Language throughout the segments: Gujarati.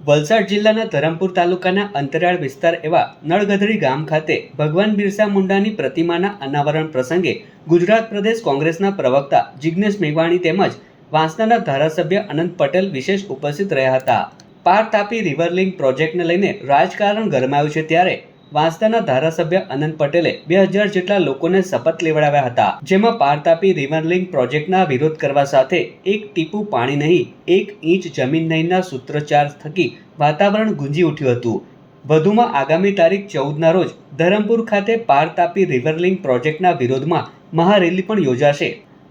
વલસાડ જિલ્લાના ધરમપુર તાલુકાના અંતરિયાળ વિસ્તાર એવા નળગધડી ગામ ખાતે ભગવાન બિરસા મુંડાની પ્રતિમાના અનાવરણ પ્રસંગે ગુજરાત પ્રદેશ કોંગ્રેસના પ્રવક્તા જિજ્ઞેશ મેવાણી તેમજ વાંસદાના ધારાસભ્ય અનંત પટેલ વિશેષ ઉપસ્થિત રહ્યા હતા. પાર તાપી રિવર લિંક પ્રોજેક્ટને લઈને રાજકારણ ગરમાયું છે ત્યારે વાંસદાના ધારાસભ્ય અનંત પટેલે બે હજાર જેટલા લોકોને શપથ લેવડાવ્યા હતા. જેમાં પાર તાપી રિવર લિંક પ્રોજેક્ટના વિરોધ કરવા સાથે એક ટીપું પાણી નહીં, એક ઇંચ જમીન નહીંના સૂત્રોચ્ચાર થકી વાતાવરણ ગુંજી ઉઠ્યું હતું. વધુમાં આગામી તારીખ ચૌદના રોજ ધરમપુર ખાતે પાર તાપી રિવર લિંક પ્રોજેક્ટના વિરોધમાં મહારેલી પણ યોજાશે.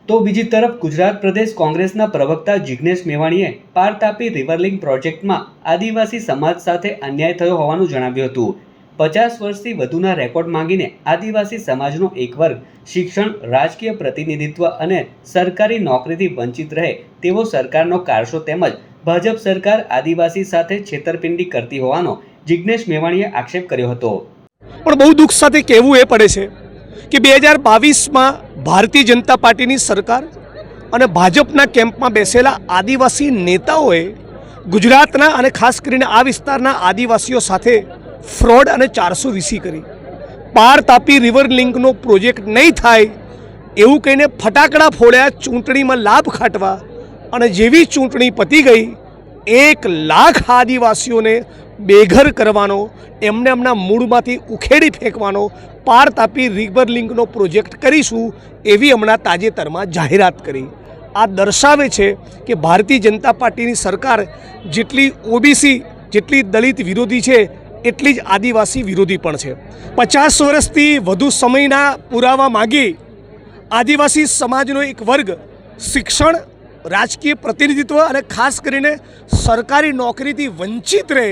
તો બીજી તરફ ગુજરાત પ્રદેશ કોંગ્રેસના પ્રવક્તા જિજ્ઞેશ મેવાણીએ પાર તાપી રિવર પ્રોજેક્ટમાં આદિવાસી સમાજ સાથે અન્યાય થયો હોવાનું જણાવ્યું હતું. પચાસ વર્ષથી વધુના રેકોર્ડ માંગીને આદિવાસી સમાજનો એક વર્ગ, શિક્ષણ, રાજકીય પ્રતિનિધિત્વ અને સરકારી નોકરીથી વંચિત રહે તેવો સરકારનો કારસો તેમજ ભાજપ સરકાર આદિવાસી સાથે છેતરપિંડી કરતી હોવાનો જિજ્ઞેશ મેવાણીએ આક્ષેપ કર્યો હતો. પણ બહુ દુઃખ સાથે કહેવું એ પડે છે કે બે હજાર બાવીસમાં ભારતીય જનતા પાર્ટીની સરકાર અને ભાજપના કેમ્પમાં બેસેલા આદિવાસી નેતાઓએ ગુજરાતના અને ખાસ કરીને આ વિસ્તારના આદિવાસીઓ સાથે ફ્રોડ અને ચારસો વીસી કરી. પાર તાપી રિવર લિંકનો પ્રોજેક્ટ નહીં થાય, એવું કહીને ફટાકડા ફોડ્યા ચૂંટણીમાં લાભ ખાટવા. અને જેવી ચૂંટણી પતી ગઈ, એક લાખ આદિવાસીઓને બેઘર કરવાનો, એમને એમના મૂળમાંથી ઉખેડી ફેંકવાનો પાર તાપી રિવર લિંકનો પ્રોજેક્ટ કરીશું એવી હમણાં તાજેતરમાં જાહેરાત કરી. આ દર્શાવે છે કે ભારતીય જનતા પાર્ટીની સરકાર જેટલી ઓબીસી, જેટલી દલિત વિરોધી છે એટલી જ આદિવાસી વિરોધી પણ છે. પચાસ વર્ષથી વધુ સમયના પુરાવા માગી આદિવાસી સમાજનો એક વર્ગ શિક્ષણ, રાજકીય પ્રતિનિધિત્વ અને ખાસ કરીને સરકારી નોકરીથી વંચિત રહે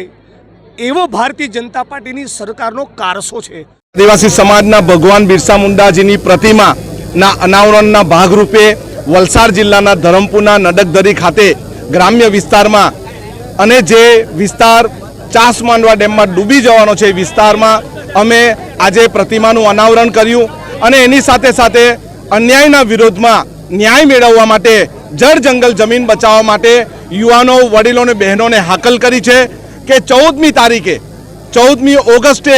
એવો ભારતીય જનતા પાર્ટીની સરકારનો કારસો છે. આદિવાસી સમાજના ભગવાન બિરસા મુંડાજીની પ્રતિમાના અનાવરણના ભાગરૂપે વલસાડ જિલ્લાના ધરમપુરના નડકદરી ખાતે ગ્રામ્ય વિસ્તારમાં અને જે વિસ્તાર ચાસ માંડવા ડેમમાં ડૂબી જવાનો છે એ વિસ્તારમાં અમે આજે પ્રતિમાનું અનાવરણ કર્યું અને એની સાથે સાથે અન્યાયના વિરોધમાં ન્યાય મેળવવા માટે, જળ જંગલ જમીન બચાવવા માટે યુવાનો, વડીલોને, બહેનોને હાકલ કરી છે કે ચૌદમી તારીખે, ચૌદમી ઓગસ્ટે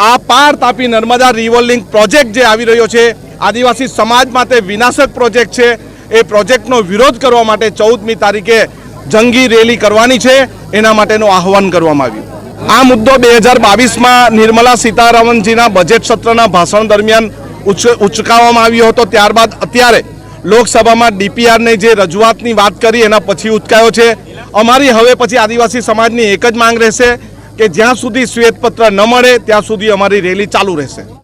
આ પાર તાપી નર્મદા રિવોલ્વિંગ પ્રોજેક્ટ જે આવી રહ્યો છે, આદિવાસી સમાજ માટે વિનાશક પ્રોજેક્ટ છે, એ પ્રોજેક્ટનો વિરોધ કરવા માટે ચૌદમી તારીખે જંગી રેલી કરવાની છે, એના માટેનું આહવાન કરવામાં આવ્યું. આ મુદ્દો બે હજાર બાવીસમાં નિર્મલા સીતારામનજીના બજેટ સત્રના ભાષણ દરમિયાન ઉચ- ઉચકાવવામાં આવ્યો હતો. ત્યારબાદ અત્યારે લોકસભામાં ડીપીઆરની જે રજૂઆતની વાત કરી, એના પછી ઉચકાયો છે. અમારી હવે પછી આદિવાસી સમાજની એક જ માંગ રહેશે કે જ્યાં સુધી શ્વેતપત્ર ન મળે, ત્યાં સુધી અમારી રેલી ચાલુ રહેશે.